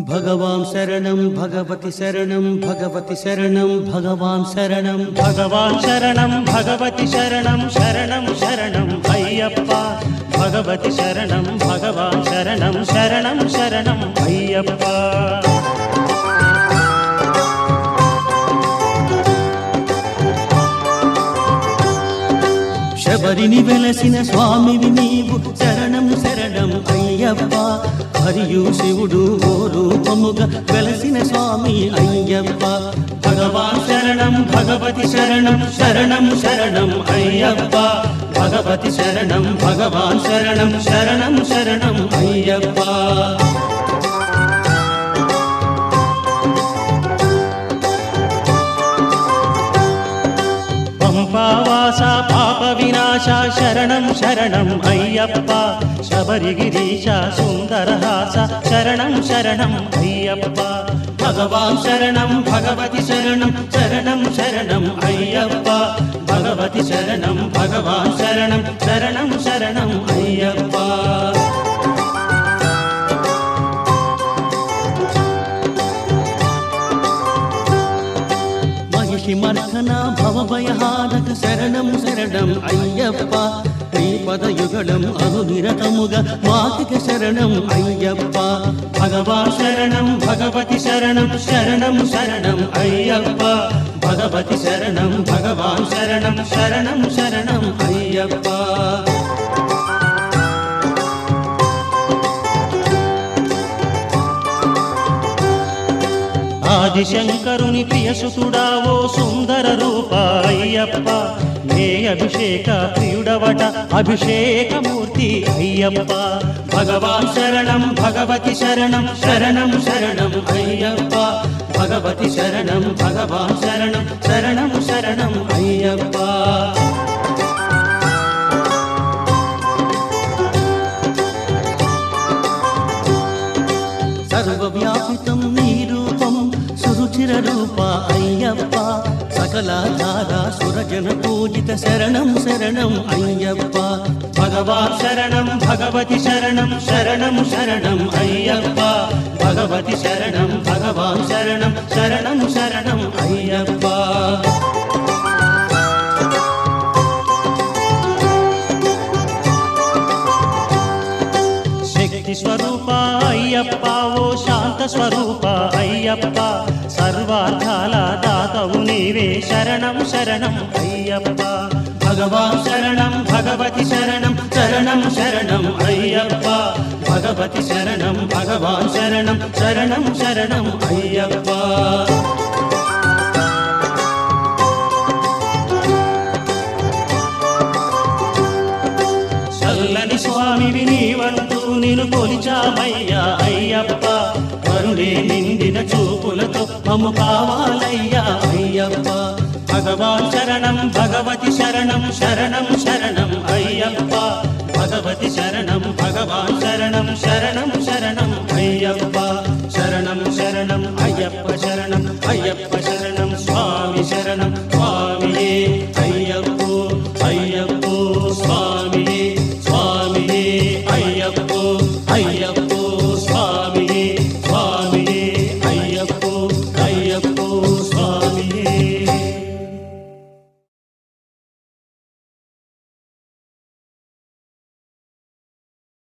భగవాన్ శరణం భగవతి శరణం భగవతి శరణం భగవాన్ శరణం భగవాన్ శరణం భగవతి శరణం శరణం శరణం అయ్యప్ప భగవతి శరణం భగవాన్ శరణం శరణం శరణం అయ్యప్ప శబరిని వెలసిన స్వామివి నీవు శరణం శరణం అయ్యప్ప హరియు శివుడు ఓ రూపముగా వెలసిన స్వామి అయ్యప్ప. భగవాన్ శరణం భగవతి శరణం శరణం శరణం అయ్యప్ప. భగవతి శరణం భగవాన్ శరణం శరణం శరణం శరణం శరణం అయ్యప్ప శబరిగిరీశ సుందరహాస శరణం శరణం అయ్యప్ప భగవాన్ శరణం భగవతి శరణం శరణం శరణం అయ్యప్ప భగవతి శరణం భగవాన్ శరణం శరణం శరణం మహిషి భవభయహారక శరణం శరణం అయ్యప్ప. శ్రీపదయుగళం అనునిరతముగ మాతిక శరణం అయ్యప్ప. భగవాన్ శరణం భగవతి శరణం శరణం శరణం అయ్యప్ప. భగవతి శరణం భగవాన్ శరణం శరణం శరణం అయ్యప్ప. ఆదిశంకరుని ప్రియసుతుడా ఓ సుందర రూప అయ్యప్ప. నే అభిషేక ప్రియుడవట అభిషేకమూర్తి అయ్యప్ప. భగవాన్ శరణం భగవతి శరణం శరణం శరణం అయ్యప్ప. భగవతి శరణం భగవాన్ శరణం శరణం అయ్యప్ప రూప అయ్యప్ప సకలాధార సురజన పూజిత శరణం శరణం అయ్యప్ప. భగవాన్ శరణం భగవతి శరణం శరణం శరణం అయ్యప్ప. భగవతి శరణం భగవాన్ శరణం శరణం శరణం అయ్యప్ప. శక్తి స్వరూప అయ్యప్ప ఓ శాంత స్వరూప అయ్యప్ప. సర్వార్థాల దాతవు నీవే శరణం శరణం అయ్యప్ప. భగవాన్ శరణం భగవతి శరణం శరణం శరణం అయ్యప్ప. భగవతి శరణం భగవాన్ శరణం శరణం శరణం అయ్యప్ప. చల్లని స్వామివి నీవంటూ నిన్ను కొలిచామయ్యా అయ్యప్ప. నీవే నిండిన చూపులతో మము కావాలయ్యా అయ్యప్ప. భగవాన్ శరణం భగవతి శరణం శరణం శరణం అయ్యప్ప. భగవతి శరణం భగవాన్ శరణం శరణం శరణం అయ్యప్ప. శరణం శరణం అయ్యప్ప శరణం అయ్యప్ప శరణం స్వామి శరణం